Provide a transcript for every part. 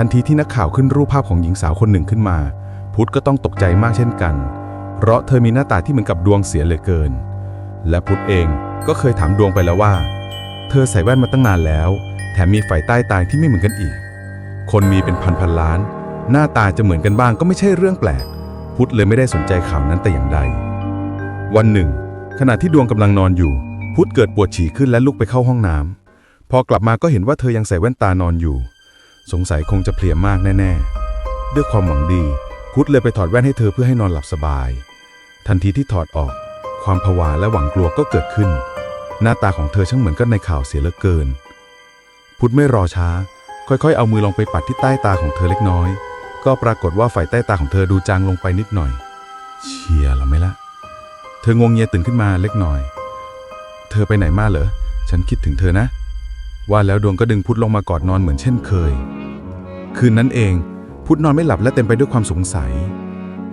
ทันทีที่นักข่าวขึ้นรูปภาพของหญิงสาวคนหนึ่งขึ้นมา พุทธก็ต้องตกใจมากเช่นกัน เพราะเธอมีหน้าตาที่เหมือนกับดวงเสียเหลือเกิน และพุทธเองก็เคยถามดวงไปแล้วว่า เธอใส่แว่นมาตั้งนานแล้ว แถมมีไฟใต้ตาที่ไม่เหมือนกันอีก คนมีเป็นพันพันล้าน หน้าตาจะเหมือนกันบ้างก็ไม่ใช่เรื่องแปลก พุทธเลยไม่ได้สนใจข่าวนั้นแต่อย่างใด วันหนึ่ง ขณะที่ดวงกำลังนอนอยู่ พุทธเกิดปวดฉี่ขึ้นและลุกไปเข้าห้องน้ำพอกลับมาก็เห็นว่าเธอยังใส่แว่นตานอนอยู่ สงสัยคงจะเพลียมากแน่ ๆ ด้วยความหวังดีพุทธเลยไปถอดแว่นให้เธอเพื่อให้นอนหลับสบาย ทันทีที่ถอดออก ความผวาและหวังกลัวก็เกิดขึ้น หน้าตาของเธอช่างเหมือนกับในข่าวเสียเหลือเกิน พุทธไม่รอช้า ค่อยๆ เอามือลงไปปัดที่ใต้ตาของเธอเล็กน้อย ก็ปรากฏว่าฝ่ายใต้ตาของเธอดูจางลงไปนิดหน่อย เชียร์แล้วไหมล่ะเธองวงเงียตื่นขึ้นมาเล็กน้อย เธอไปไหนมาเหรอ ฉันคิดถึงเธอนะ ว่าแล้วดวงก็ดึงพุทธลงมากอดนอนเหมือนเช่นเคย คืนนั้นเอง พุทธนอนไม่หลับและเต็มไปด้วยความสงสัย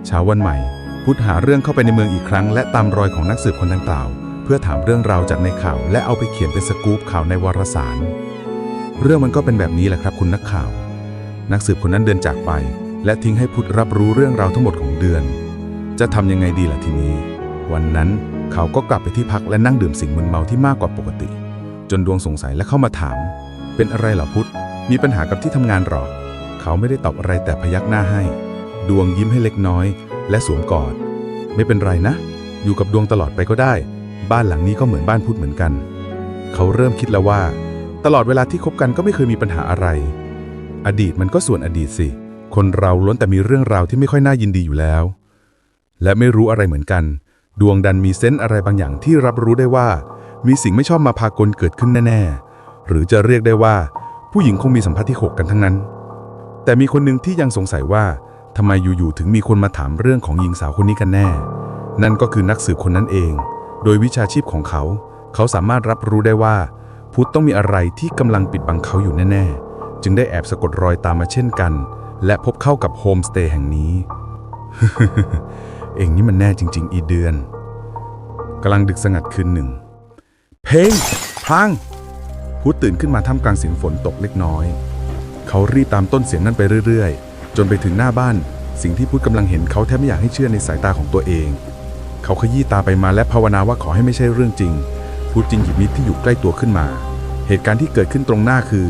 เช้าวันใหม่ พุทธหาเรื่องเข้าไปในเมืองอีกครั้ง และตามรอยของนักสืบคนดังกล่าว เพื่อถามเรื่องราวจากในข่าว และเอาไปเขียนเป็นสกู๊ปข่าวในวารสาร เรื่องมันก็เป็นแบบนี้แหละครับคุณนักข่าว นักสืบคนนั้นเดินจากไป และทิ้งให้พุทธรับรู้เรื่องราวทั้งหมดของเดือน จะทำยังไงดีล่ะทีนี้ วันนั้นเขาก็กลับไปที่พักและนั่งดื่มสิ่งมึนเมาที่มากกว่าปกติ จนดวงสงสัยและเข้ามาถาม เป็นอะไรเหรอพุทธมีปัญหากับที่ทำงานหรอ เขาไม่ได้ตอบอะไรแต่พยักหน้าให้ ดวงยิ้มให้เล็กน้อย และสวมกอด ไม่เป็นไรนะ อยู่กับดวงตลอดไปก็ได้ บ้านหลังนี้ก็เหมือนบ้านพุทธเหมือนกัน เขาเริ่มคิดแล้วว่า ตลอดเวลาที่คบกันก็ไม่เคยมีปัญหาอะไร อดีตมันก็ส่วนอดีตสิ คนเราล้วนแต่มีเรื่องราวที่ไม่ค่อยน่ายินดีอยู่แล้ว และไม่รู้อะไรเหมือนกัน ดวงดันมีเซนส์อะไรบางอย่างที่รับรู้ได้ว่า มีสิ่งไม่ชอบมาพากลเกิดขึ้นแน่ๆหรือจะเรียกได้ว่าผู้หญิงคงมีสัมผัสที่หกกันทั้งนั้น แต่มีคนหนึ่งที่ยังสงสัยว่าทำไมอยู่ๆถึงมีคนมาถามเรื่องของหญิงสาวคนนี้กันแน่ นั่นก็คือนักสืบคนนั้นเอง โดยวิชาชีพของเขา เขาสามารถรับรู้ได้ว่า พุทธต้องมีอะไรที่กำลังปิดบังเขาอยู่แน่ๆ จึงได้แอบสะกดรอยตามมาเช่นกัน และพบเข้ากับโฮมสเตย์แห่งนี้ เองนี่มันแน่จริง ๆ อีเดือนกำลังดึกสงัดคืนหนึ่ง เพลงพลางพุทธตื่นขึ้นมาท่ามกลางเสียงฝนตกเล็กน้อย เขารีบตามต้นเสียงนั้นไปเรื่อยๆ จนไปถึงหน้าบ้าน สิ่งที่พุทธกำลังเห็นเขาแทบไม่อยากให้เชื่อในสายตาของตัวเอง เขาขยี้ตาไปมาและภาวนาว่าขอให้ไม่ใช่เรื่องจริง พุทธจึงหยิบมีดที่อยู่ใกล้ตัวขึ้นมา เหตุการณ์ที่เกิดขึ้นตรงหน้าคือ